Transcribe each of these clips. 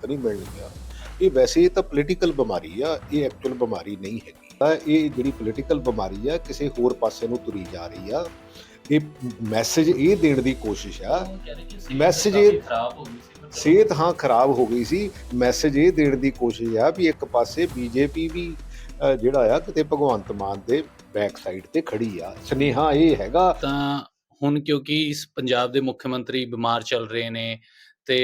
ਤਾਂ ਨਹੀਂ ਮਿਲਣ ਇਹ ਵੈਸੇ ਇਹ ਤਾਂ ਪੋਲੀਟੀਕਲ ਬਿਮਾਰੀ ਆ, ਇਹ ਐਕਚੁਅਲ ਬਿਮਾਰੀ ਨਹੀਂ ਹੈਗੀ। ਤਾਂ ਇਹ ਜਿਹੜੀ ਪੋਲੀਟੀਕਲ ਬਿਮਾਰੀ ਆ, ਕਿਸੇ ਹੋਰ ਪਾਸੇ ਨੂੰ ਤੁਰੀ ਜਾ ਰਹੀ ਆ। ਇਹ ਮੈਸੇਜ ਇਹ ਦੇਣ ਦੀ ਕੋਸ਼ਿਸ਼ ਆ ਮੈਸੇਜ ਇਹ- ਸਿਹਤ ਹਾਂ ਖਰਾਬ ਹੋ ਗਈ ਸੀ ਮੈਸੇਜ ਇਹ ਦੇਣ ਦੀ ਕੋਸ਼ਿਸ਼ ਆ ਵੀ ਇੱਕ ਪਾਸੇ ਬੀਜੇਪੀ ਵੀ ਜਿਹੜਾ ਆ ਕਿਤੇ ਭਗਵੰਤ ਮਾਨ ਦੇ ਬੈਕ ਸਾਈਡ ਤੇ ਖੜੀ ਆ। ਸਨੇਹਾ ਇਹ ਹੈਗਾ। ਤਾਂ ਹੁਣ ਕਿਉਂਕਿ ਇਸ ਪੰਜਾਬ ਦੇ ਮੁੱਖ ਮੰਤਰੀ ਬਿਮਾਰ ਚੱਲ ਰਹੇ ਨੇ ਤੇ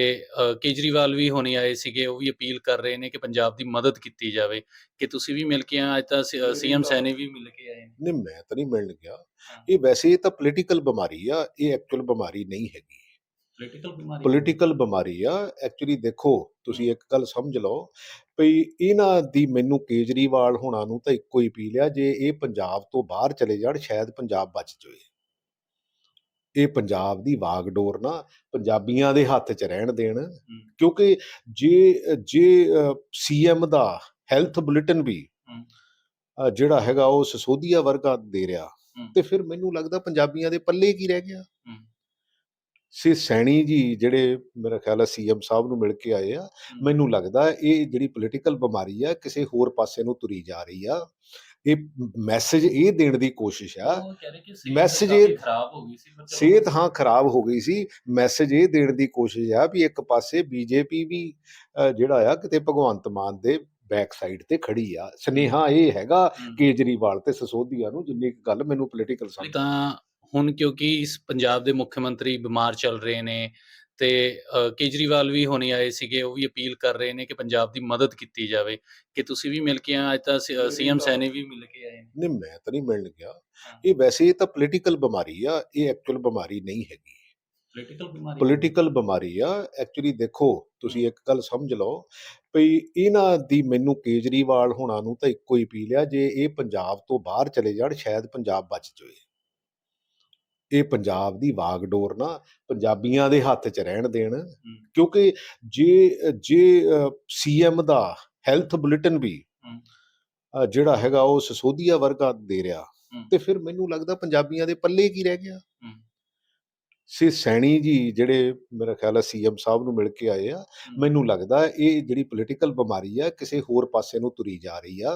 ਕੇਜਰੀਵਾਲ ਵੀ ਹੁਣੇ ਆਏ ਸੀਗੇ ਉਹ ਵੀ ਅਪੀਲ ਕਰ ਰਹੇ ਨੇ ਕਿ ਪੰਜਾਬ ਦੀ ਮਦਦ ਕੀਤੀ ਜਾਵੇ। ਕਿ ਤੁਸੀਂ ਵੀ ਮਿਲ ਕੇ ਆ ਅੱਜ ਤਾਂ ਸੀਐਮ ਸੈਣੀ ਵੀ ਮਿਲ ਕੇ ਆਏ ਨੇ। ਨਹੀਂ ਮੈਂ ਤਾਂ ਨਹੀਂ ਮਿਲਣ ਗਿਆ। ਇਹ ਵੈਸੇ ਇਹ ਤਾਂ ਪੋਲੀਟੀਕਲ ਬਿਮਾਰੀ ਆ ਇਹ ਐਕਚੁਅਲ ਬਿਮਾਰੀ ਨਹੀਂ ਹੈਗੀ। ਪੋਲੀਟੀਕਲ ਬਿਮਾਰੀ ਪੋਲੀਟੀਕਲ ਬਿਮਾਰੀ ਆ ਐਕਚੁਅਲੀ ਦੇਖੋ ਤੁਸੀਂ ਇੱਕ ਗੱਲ ਸਮਝ ਲਓ ਭਈ ਇਹਨਾਂ ਦੀ ਮੈਨੂੰ ਕੇਜਰੀਵਾਲ ਹੋਣਾ ਨੂੰ ਤਾਂ ਇੱਕੋ ਹੀ ਅਪੀਲ ਆ ਜੇ ਇਹ ਪੰਜਾਬ ਤੋਂ ਬਾਹਰ ਚਲੇ ਜਾਣ ਸ਼ਾਇਦ ਪੰਜਾਬ ਬਚ ਜਾਵੇ। ਇਹ ਪੰਜਾਬ ਦੀ ਵਾਗਡੋਰ ਨਾ ਪੰਜਾਬੀਆਂ ਦੇ ਹੱਥ 'ਚ ਰਹਿਣ ਦੇਣ ਕਿਉਂਕਿ ਜੇ ਜੇ ਸੀਐਮ ਦਾ ਹੈਲਥ ਬੁਲੇਟਿਨ ਵੀ ਜਿਹੜਾ ਹੈਗਾ ਉਹ ਸਸੋਦੀਆ ਵਰਗਾ ਦੇ ਰਿਹਾ। ਤੇ ਫਿਰ ਮੈਨੂੰ ਲੱਗਦਾ ਪੰਜਾਬੀਆਂ ਦੇ ਪੱਲੇ ਕੀ ਰਹਿ ਗਿਆ। ਸੇ ਸੈਣੀ ਜੀ ਜਿਹੜੇ ਮੇਰਾ ਖਿਆਲ ਹੈ ਸੀਐਮ ਸਾਹਿਬ ਨੂੰ ਮਿਲ ਕੇ ਆਏ ਆ ਮੈਨੂੰ ਲੱਗਦਾ ਇਹ ਜਿਹੜੀ ਪੋਲੀਟੀਕਲ ਬਿਮਾਰੀ ਆ ਕਿਸੇ ਹੋਰ ਪਾਸੇ ਨੂੰ ਤੁਰੀ ਜਾ ਰਹੀ ਆ। ਇਹ ਮੈਸੇਜ ਇਹ ਦੇਣ ਦੀ ਕੋਸ਼ਿਸ਼ ਆ ਮੈਸੇਜ ਇਹ- ਖਰਾਬ ਹੋ ਗਈ ਸੀ ਸਿਹਤ ਹਾਂ ਖਰਾਬ ਹੋ ਗਈ ਸੀ ਮੈਸੇਜ ਇਹ ਦੇਣ ਦੀ ਕੋਸ਼ਿਸ਼ ਆ ਵੀ ਇੱਕ ਪਾਸੇ ਬੀਜੇਪੀ ਵੀ ਜਿਹੜਾ ਆ ਕਿਤੇ ਭਗਵੰਤ ਮਾਨ ਦੇ ਬੈਕ ਸਾਈਡ ਤੇ ਖੜੀ ਆ। ਸਨੇਹਾ ਇਹ ਹੈਗਾ। ਕੇਜਰੀਵਾਲ ਤੇ ਸਸੋਦੀਆ ਨੂੰ ਜਿੰਨੀ ਗੱਲ ਮੈਨੂੰ ਪੋਲੀਟੀਕਲ ਸਮਝ ਤਾਂ ਹੁਣ ਕਿਉਂਕਿ ਇਸ ਪੰਜਾਬ ਦੇ ਮੁੱਖ ਮੰਤਰੀ ਬਿਮਾਰ ਚੱਲ ਰਹੇ ਨੇ ਤੇ ਕੇਜਰੀਵਾਲ ਵੀ ਹੁਣੇ ਆਏ ਸੀਗੇ ਉਹ ਵੀ ਅਪੀਲ ਕਰ ਰਹੇ ਨੇ ਕਿ ਪੰਜਾਬ ਦੀ ਮਦਦ ਕੀਤੀ ਜਾਵੇ। ਕਿ ਤੁਸੀਂ ਵੀ ਮਿਲ ਕੇ ਆ ਅੱਜ ਤਾਂ ਸੀਐਮ ਸੈਣੀ ਵੀ ਮਿਲ ਕੇ ਆਏ ਨੇ। ਨਹੀਂ ਮੈਂ ਤਾਂ ਨਹੀਂ ਮਿਲਣ ਗਿਆ। ਇਹ ਵੈਸੇ ਇਹ ਤਾਂ ਪੋਲੀਟੀਕਲ ਬਿਮਾਰੀ ਆ ਇਹ ਐਕਚੁਅਲ ਬਿਮਾਰੀ ਨਹੀਂ ਹੈਗੀ। ਪੋਲੀਟੀਕਲ ਬਿਮਾਰੀ ਪੋਲੀਟੀਕਲ ਬਿਮਾਰੀ ਆ ਐਕਚੁਅਲੀ ਦੇਖੋ ਤੁਸੀਂ ਇੱਕ ਗੱਲ ਸਮਝ ਲਓ ਭਈ ਇਹਨਾਂ ਦੀ ਮੈਨੂੰ ਕੇਜਰੀਵਾਲ ਹੋਣਾ ਨੂੰ ਤਾਂ ਇੱਕੋ ਹੀ ਅਪੀਲ ਆ ਜੇ ਇਹ ਪੰਜਾਬ ਤੋਂ ਬਾਹਰ ਚਲੇ ਜਾਣ ਸ਼ਾਇਦ ਪੰਜਾਬ ਬਚ ਜਾਵੇ। ਇਹ ਪੰਜਾਬ ਦੀ ਵਾਗਡੋਰ ਨਾ ਪੰਜਾਬੀਆਂ ਦੇ ਹੱਥ 'ਚ ਰਹਿਣ ਦੇਣ ਕਿਉਂਕਿ ਜੇ ਜੇ ਸੀਐਮ ਦਾ ਹੈਲਥ ਬੁਲੇਟਿਨ ਵੀ ਜਿਹੜਾ ਹੈਗਾ ਉਹ ਸਸੋਦੀਆ ਵਰਗਾ ਦੇ ਰਿਹਾ। ਤੇ ਫਿਰ ਮੈਨੂੰ ਲੱਗਦਾ ਪੰਜਾਬੀਆਂ ਦੇ ਪੱਲੇ ਕੀ ਰਹਿ ਗਿਆ। ਸੇ ਸੈਣੀ ਜੀ ਜਿਹੜੇ ਮੇਰਾ ਖਿਆਲ ਹੈ ਸੀਐਮ ਸਾਹਿਬ ਨੂੰ ਮਿਲ ਕੇ ਆਏ ਆ ਮੈਨੂੰ ਲੱਗਦਾ ਇਹ ਜਿਹੜੀ ਪੋਲੀਟੀਕਲ ਬਿਮਾਰੀ ਆ ਕਿਸੇ ਹੋਰ ਪਾਸੇ ਨੂੰ ਤੁਰੀ ਜਾ ਰਹੀ ਆ।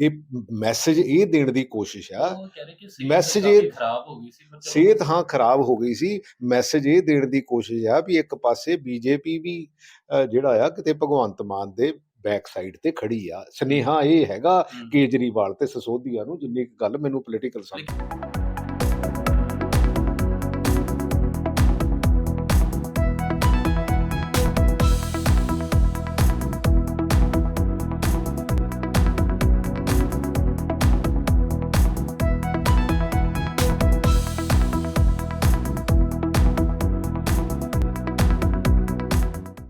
ਇਹ ਮੈਸੇਜ ਇਹ ਦੇਣ ਦੀ ਕੋਸ਼ਿਸ਼ ਆ। ਮੈਸੇਜ ਇਹ- ਖਰਾਬ ਹੋ ਗਈ ਸੀ ਸਿਹਤ ਹਾਂ ਖਰਾਬ ਹੋ ਗਈ ਸੀ। ਮੈਸੇਜ ਇਹ ਦੇਣ ਦੀ ਕੋਸ਼ਿਸ਼ ਆ ਵੀ ਇੱਕ ਪਾਸੇ ਬੀਜੇਪੀ ਵੀ ਜਿਹੜਾ ਆ ਕਿਤੇ ਭਗਵੰਤ ਮਾਨ ਦੇ ਬੈਕ ਸਾਈਡ ਤੇ ਖੜੀ ਆ। ਸਨੇਹਾ ਇਹ ਹੈਗਾ। ਕੇਜਰੀਵਾਲ ਤੇ ਸਸੋਦੀਆ ਨੂੰ ਜਿੰਨੀ ਗੱਲ ਮੈਨੂੰ ਪੋਲੀਟੀਕਲ ਸਮਝ